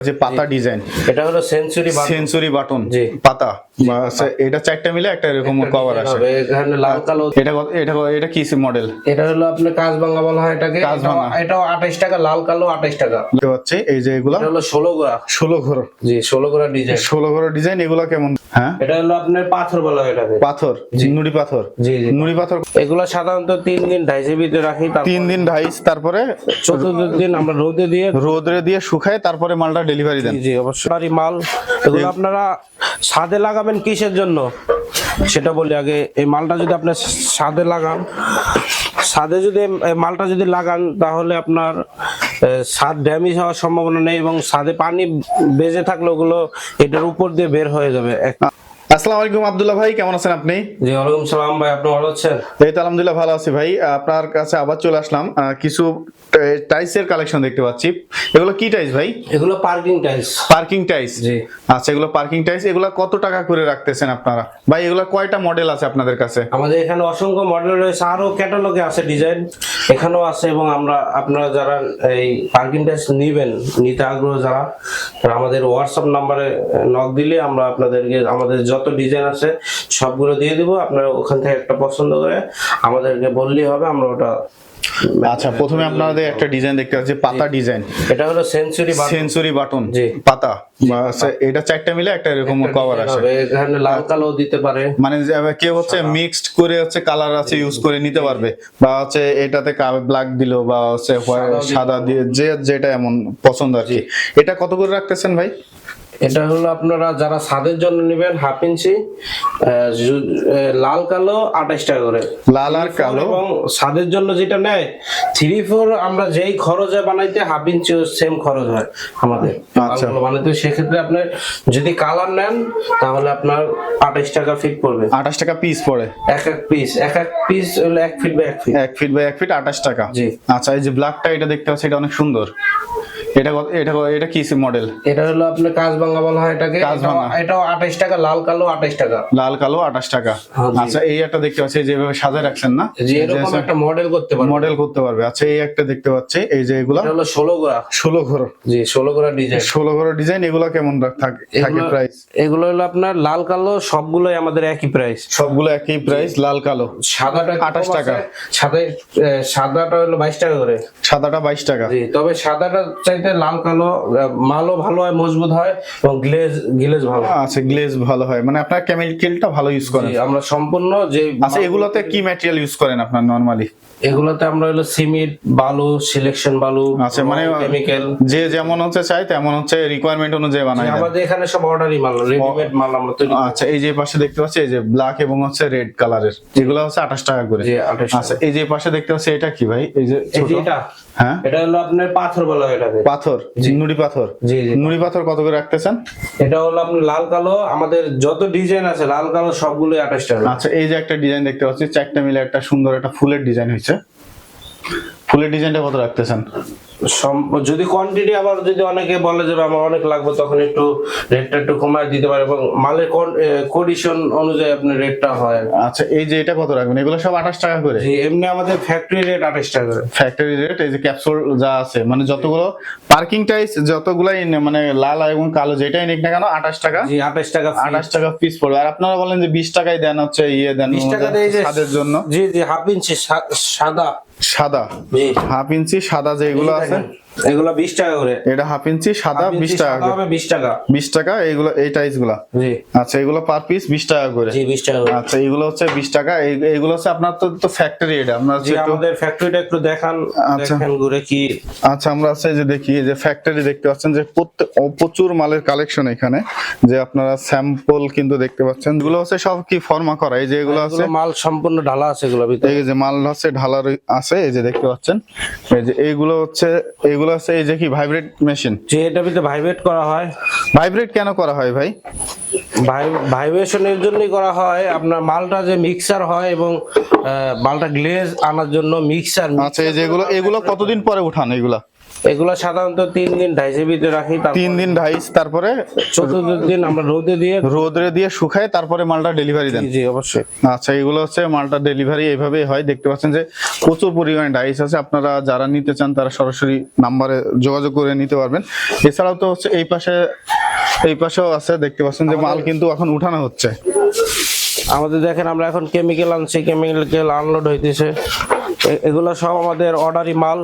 যে পাতা ডিজাইন। এটা হলো সেঞ্চুরি সেঞ্চুরি বাটন। পাতা। এটা চারটা মিলে একটা এরকম কভার আসে। এখানে লাল কালো। এটা এটা এটা কি মডেল এটা হলো আপনার বলা হয় এটাকে। এটাও- এটাও আঠাইশ টাকা লাল কালো আঠাইশ টাকা। দেখতে পাচ্ছি এই যে এগুলা? হলো ষোলো গোড়া। ষোলো ঘর জি গোড়া ডিজাইন। ষোলো ঘর ডিজাইন এগুলা কেমন? হ্যাঁ? এটা হলো আপনার পাথর বলা হয় এটাকে। পাথর? নুড়ি পাথর? জি নুড়ি পাথর? এগুলো সাধারণত তিন দিন ঢাইসে ভিতরে রাখি তিন দিন ঢাইস তারপরে চতুর্থ দিন আমরা রোদে দিয়ে রোদে দিয়ে শুকায় তারপরে মালটা ডেলিভারি দেন। জি, অবশ্যই। মাল এগুলো আপনারা ছাদে লাগাবেন কিসের জন্য? সেটা বলি আগে এই মালটা যদি আপনি সাদে লাগান সাদে যদি মালটা যদি লাগান তাহলে আপনার সাদ ছাদ ড্যামেজ হওয়ার সম্ভাবনা নেই এবং সাদে পানি বেজে থাকলে ওগুলো এটার উপর দিয়ে বের হয়ে যাবে। আসসালামু আলাইকুম আব্দুল্লাহ ভাই কেমন আছেন আপনি? জি ওয়ালাইকুম সালাম ভাই আপনি ভালো আছেন? এই তো আলহামদুলিল্লাহ ভালো আছি ভাই। আপনার কাছে আবার চলে আসলাম। কিছু টাইলসের কালেকশন দেখতে পাচ্ছি। এগুলো কি টাইলস ভাই? এগুলো পার্কিং টাইলস পার্কিং টাইলস জি। আচ্ছা এগুলো পার্কিং টাইলস এগুলো কত টাকা করে রাখতেছেন আপনারা? ভাই এগুলো কয়টা মডেল আছে আপনাদের কাছে? আমাদের এখানে অসংখ্য মডেল রয়েছে। আরও ক্যাটালগে আছে ডিজাইন। এখানেও আছে এবং আমরা আপনারা যারা এই পার্কিং টেস্ট নিবেন নিতে আগ্রহ যারা তারা আমাদের হোয়াটসঅ্যাপ নাম্বারে নক দিলে আমরা আপনাদেরকে আমাদের যত ডিজাইন আছে সবগুলো দিয়ে দিব আপনারা ওখান থেকে একটা পছন্দ করে আমাদেরকে বললেই হবে আমরা ওটা আচ্ছা প্রথমে আপনাদের একটা ডিজাইন দেখতে পাচ্ছি পাতা ডিজাইন এটা হলো সেঞ্চুরি সেঞ্চুরি বাটন জি। পাতা। বা এটা চারটা মিলে একটা এরকম কভার আসে এখানে লাল কালো দিতে পারে। মানে কেউ হচ্ছে মিক্সড করে হচ্ছে কালার আছে ইউজ করে নিতে পারবে। বা হচ্ছে এটাতে ব্ল্যাক দিলো বা হচ্ছে সাদা দিয়ে যে যেটা এমন পছন্দ আর কি। এটা কত করে রাখতেছেন ভাই? এটা হলো আপনারা যারা ছাদের জন্য নেবেন হাফ ইঞ্চি লাল কালো আঠাশ টাকা করে। লাল আর কালো? এবং ছাদের জন্য যেটা নেয় থ্রি ফোর আমরা যেই খরচে বানাইতে হাফ ইঞ্চি সেম খরচ হয় আমাদের। আচ্ছা। বানাইতে সেক্ষেত্রে আপনার যদি কালার নেন তাহলে আপনার আঠাশ টাকা ফিট পড়বে। আঠাশ টাকা পিস পড়ে। এক এক পিস এক এক পিস হলো এক ফিট বা এক ফিট এক ফিট বাই এক ফিট আঠাশ টাকা। জি। আচ্ছা এই যে ব্ল্যাকটা এটা দেখতে পাচ্ছি এটা অনেক সুন্দর। এটা এটা এটা কি মডেল এটা হলো আপনার কাজ ভাঙা বলা হয় এটাকে। এটাও- এটাও আঠাশ টাকা লাল কালো আঠাশ টাকা। লাল কালো আঠাশ টাকা। হ্যাঁ, আচ্ছা এই একটা দেখতে পাচ্ছি যেভাবে সাজায় রাখছেন না? যে এরকম একটা মডেল করতে পারব। মডেল করতে পারবে। আচ্ছা এই একটা দেখতে পাচ্ছি এই যে এগুলা। এটা হলো ষোলো গোড়া। ষোলো ঘর। জি ষোলো গোড়া ডিজাইন ডিজাইন এগুলা কেমন রাখ- থাকে থাকে এগুলো- প্রাইস এগুলো হলো আপনার লাল কালো সবগুলোই আমাদের একই প্রাইস সবগুলো একই প্রাইস লাল কালো। সাদাটা একটু 28 টাকা। সাদা সাদাটা হলো বাইশ টাকা করে। সাদাটা বাইশ টাকা। জি তবে সাদাটা চাইতে লাল কালো মালও ভালো হয় মজবুত হয় এবং গ্লেজ গ্লেজ ভালো আচ্ছা গ্লেজ ভালো হয়। মানে আপনার কেমিক্যালটা ভালো ইউজ করেন। আমরা সম্পূর্ণ যে আচ্ছা এগুলোতে কি ম্যাটেরিয়াল ইউজ করেন আপনার নরমালি এগুলোতে আমরা হলো সিমেন্ট বালু সিলেকশন বালু আচ্ছা, মানে- কেমিক্যাল যে যেমন হচ্ছে চাই তেমন হচ্ছে রিকোয়ারমেন্ট অনুযায়ী বানাই আমাদের এখানে সব অর্ডারই মাল রেডিমেড মাল আমরা তৈরি আচ্ছা এই যে পাশে দেখতে পাচ্ছি এই যে ব্ল্যাক এবং হচ্ছে রেড কালারের এগুলো হচ্ছে আঠাশ টাকা করে। আচ্ছা এই যে পাশে দেখতে পাচ্ছি এটা কি ভাই? এই যে ছোট। এটা হ্যাঁ? এটা হলো আপনার পাথর বলা হয় এটাকে পাথর নুড়ি পাথর। জি জি। নুড়ি পাথর কত করে রাখতেছেন? এটা হলো আপনি লাল কালো আমাদের যত ডিজাইন আছে লাল কালো সবগুলো আঠাশ টাকা। আচ্ছা এই যে একটা ডিজাইন দেখতে পাচ্ছি চারটা মিলে একটা সুন্দর একটা ফুলের ডিজাইন হয়েছে। ফুলের ডিজাইনটা কত রাখতেছেন? যদি কোয়ান্টিটি আবার যদি অনেকে বলে যে আমার অনেক লাগবে তখন একটু রেটটা একটু কমায় দিতে পারে এবং মালের কন্ডিশন অনুযায়ী আপনার রেটটা হয়। আচ্ছা এই যে এটা কত রাখবেন? এগুলো সব আঠাশ টাকা করে? এমনি আমাদের ফ্যাক্টরি রেট আঠাশ টাকা করে। ফ্যাক্টরি রেট এই যে ক্যাপসুল যা আছে মানে যতগুলো পার্কিং টাইস যতগুলাই মানে লাল এবং কালো যেটাই নিক না কেন আঠাশ টাকা আঠাশ টাকা আঠাশ টাকা পিস পড়বে। আর আপনারা বলেন যে বিশ টাকাই দেন হচ্ছে ইয়ে দেন 20 টাকা দিয়ে যে জন্য। জি জি হাফ ইঞ্চি সাদা। সাদা হাফ ইঞ্চি সাদা যেগুলো আছে। এগুলো বিশ টাকা করে। এটা হাফ ইঞ্চি সাদা half বিশ ইঞ্চি টাকা হবে বিশ টাকা। বিশ টাকা এইগুলো এই জি। আচ্ছা এগুলো পার পিস বিশ টাকা করে। জি বিশ টাকা আচ্ছা এগুলো হচ্ছে বিশ টাকা। এই- এইগুলো হচ্ছে আপনার তো তো ফ্যাক্টরি এটা। আপনার জি আমাদের ফ্যাক্টরিটা একটু দেখান আচ্ছা। দেখেন ঘুরে কি আচ্ছা আমরা আছে যে দেখি যে ফ্যাক্টরি দেখতে পাচ্ছেন যে প্রচুর মালের কালেকশন এখানে। যে আপনারা স্যাম্পল কিন্তু দেখতে পাচ্ছেন। এগুলো হচ্ছে সব কি ফর্মা করা? এই যে এগুলো আছে মাল সম্পূর্ণ ঢালা আছে এগুলো ভিতরে। এই যে মাল হচ্ছে ঢালার আছে এই যে দেখতে পাচ্ছেন। এই যে এইগুলো হচ্ছে এইগুলো আছে এই যে কি ভাইব্রেট মেশিন যে এটা ভিতরে ভাইব্রেট করা হয়। ভাইব্রেট কেন করা হয় ভাই? ভাইব্রেশনের জন্যই করা হয়। আপনার মালটা যে মিক্সার হয় এবং আহ, মালটা গ্লেজ আনার জন্য মিক্সার আচ্ছা যেগুলো এগুলো এগুলো কতদিন পরে উঠান এগুলা? এগুলো সাধারণত তিন দিন ঢাইসের ভিতরে রাখি তিন দিন ঢাইস তারপরে চতুর্থ দিন আমরা রোদে দিয়ে রোদরে দিয়ে শুকাই তারপরে মালটা ডেলিভারি দেন। জি, জি অবশ্যই। আচ্ছা এগুলো হচ্ছে মালটা ডেলিভারি এইভাবেই হয়। দেখতে পাচ্ছেন যে প্রচুর পরিমাণে ডাইস আছে। আপনারা যারা নিতে চান তারা সরাসরি নাম্বারে যোগাযোগ করে নিতে পারবেন। এছাড়াও তো হচ্ছে এই পাশে এই পাশেও আছে। দেখতে পাচ্ছেন যে মাল কিন্তু এখন উঠানো হচ্ছে। আমাদের দেখেন আমরা এখন কেমিক্যাল আনছি। কেমিক্যাল আনলোড হইতেছে। এগুলো সব আমাদের অর্ডারি মাল।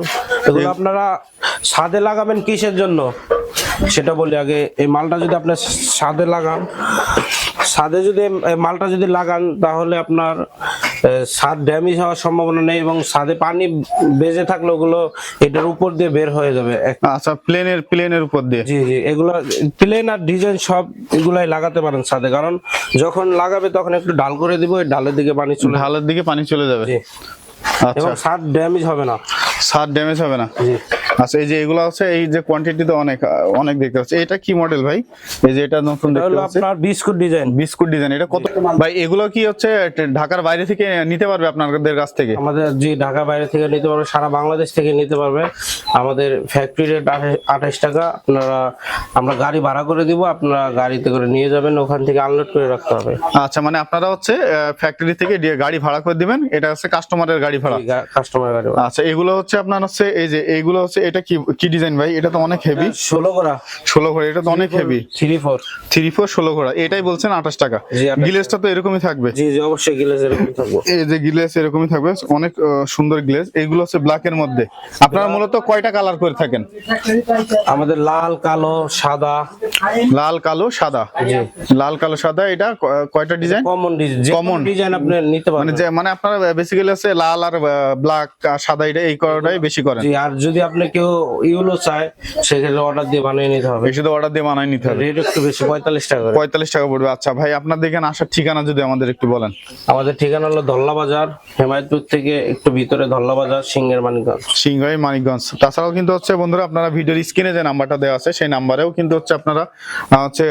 এগুলো আপনারা ছাদে লাগাবেন কিসের জন্য? সেটা বলি আগে এই মালটা যদি আপনি ছাদে লাগান ছাদে যদি মালটা যদি লাগান তাহলে আপনার ছাদ ড্যামেজ হওয়ার সম্ভাবনা নেই এবং ছাদে পানি বেজে থাকলে ওগুলো এটার উপর দিয়ে বের হয়ে যাবে। আচ্ছা প্লেনের প্লেনের উপর দিয়ে? জি জি এগুলো প্লেন আর ডিজাইন সব এগুলাই লাগাতে পারেন ছাদে কারণ যখন লাগাবে তখন একটু ডাল করে দিব ডালের দিকে পানি চলে ঢালের দিকে পানি চলে যাবে? জি। আচ্ছা। এবং ছাদ ড্যামেজ হবে না। সার ড্যামেজ হবে না? জি। আচ্ছা এই যে এগুলো আছে এই যে কোয়ান্টিটি তো অনেক অনেক দেখতে পাচ্ছি। এটা কি মডেল ভাই? এই যে এটা নতুন দেখতে পাচ্ছি। আপনার বিস্কুট ডিজাইন বিস্কুট ডিজাইন এটা কত ভাই এগুলো কি হচ্ছে ঢাকার বাইরে থেকে নিতে পারবে আপনাদের কাছ থেকে? আমাদের জি ঢাকা বাইরে থেকে নিতে পারবে সারা বাংলাদেশ থেকে নিতে পারবে। আমাদের ফ্যাক্টরি রেট আঠাশ টাকা। আপনারা আমরা গাড়ি ভাড়া করে দিব আপনারা গাড়িতে করে নিয়ে যাবেন ওখান থেকে আনলোড করে রাখতে হবে। আচ্ছা মানে আপনারা হচ্ছে ফ্যাক্টরি থেকে গাড়ি ভাড়া করে দিবেন এটা হচ্ছে কাস্টমারের গাড়ি ভাড়া। কাস্টমারের গাড়ি আচ্ছা এগুলো হচ্ছে আপনার হচ্ছে এই যে এইগুলো হচ্ছে এটা কি কি ডিজাইন ভাই? এটা তো অনেক হেভি ষোলো করা ষোলো ঘোড়া এটা তো অনেক heavy three four three four ষোলো ঘোড়া। এটাই বলছেন আঠাশ টাকা। জি, 28 গিলেসটা তো এরকমই থাকবে। জি জি অবশ্যই গেলে এরকম থাকব। এই যে গ্লেস এরকমই থাকবে। অনেক সুন্দর গ্লেস এইগুলো হচ্ছে ব্ল্যাক এর মধ্যে। আপনারা মূলত কয়টা কালার করে থাকেন? আমাদের লাল কালো সাদা। লাল কালো সাদা। লাল কালো সাদা এটা কয়টা design common design Common। Design আপনি নিতে মানে যে মানে আপনারা বেসিক্যালি হচ্ছে লাল আর ব্ল্যাক আর সাদা এটা এই করাটাই বেশি করেন। জি আর যদি আপনি কেউ ইউলো চায় সেক্ষেত্রে অর্ডার দিয়ে বানিয়ে নিতে হবে। তো অর্ডার দিয়ে বানাই নিতে হবে। রেট একটু বেশি পঁয়তাল্লিশ টাকা পঁয়তাল্লিশ টাকা পড়বে। আচ্ছা ভাই আপনার দেখেন আসার ঠিকানা যদি আমাদের একটু বলেন। আমাদের ঠিকানা হলো ধল্লা বাজার হেমায়তপুর থেকে একটু ভিতরে ধল্লা বাজার সিংহের মানিকগঞ্জ। সিংহাই মানিকগঞ্জ। তাছাড়াও কিন্তু হচ্ছে বন্ধুরা আপনারা ভিডিওর স্ক্রিনে যে নাম্বারটা দেওয়া আছে সেই নাম্বারেও কিন্তু হচ্ছে আপনারা হচ্ছে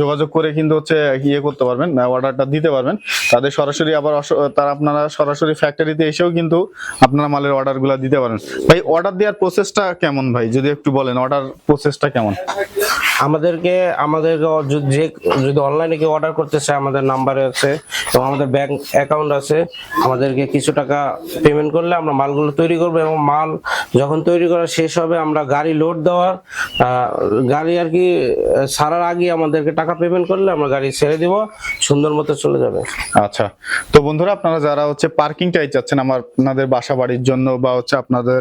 যোগাযোগ করে কিন্তু হচ্ছে ইয়ে করতে পারবেন অর্ডারটা দিতে পারবেন। তাদের সরাসরি আবার তারা আপনারা সরাসরি ফ্যাক্টরিতে এসেও কিন্তু আপনারা মালের অর্ডারগুলো দিতে পারেন। ভাই অর্ডার দেওয়ার প্রসেসটা কেমন ভাই? যদি একটু বলেন অর্ডার প্রসেসটা কেমন? আমাদেরকে আমাদেরকে যে- যদি অনলাইনে কেউ অর্ডার করতে চায়, আমাদের নাম্বারে আছে এবং আমাদের ব্যাংক অ্যাকাউন্ট আছে, আমাদেরকে কিছু টাকা পেমেন্ট করলে আমরা মালগুলো তৈরি করব এবং মাল যখন তৈরি করা শেষ হবে, আমরা গাড়ি লোড দেওয়ার গাড়ি আর কি সারার আগে আমাদেরকে টাকা পেমেন্ট করলে আমরা গাড়ি ছেড়ে দিব, সুন্দর মতো চলে যাবে। আচ্ছা তো বন্ধুরা আপনারা যারা হচ্ছে পার্কিং টাই চাচ্ছেন আমার, আপনাদের বাসা বাড়ির জন্য বা হচ্ছে আপনাদের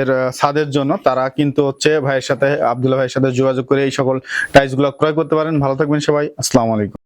এর ছাদের জন্য, তারা কিন্তু হচ্ছে ভাইয়ের সাথে, আব্দুল্লাহ ভাইয়ের সাথে যোগাযোগ করে এই সকল টাইলসগুলো ক্রয় করতে পারেন। ভালো থাকবেন সবাই। আসসালামু আলাইকুম।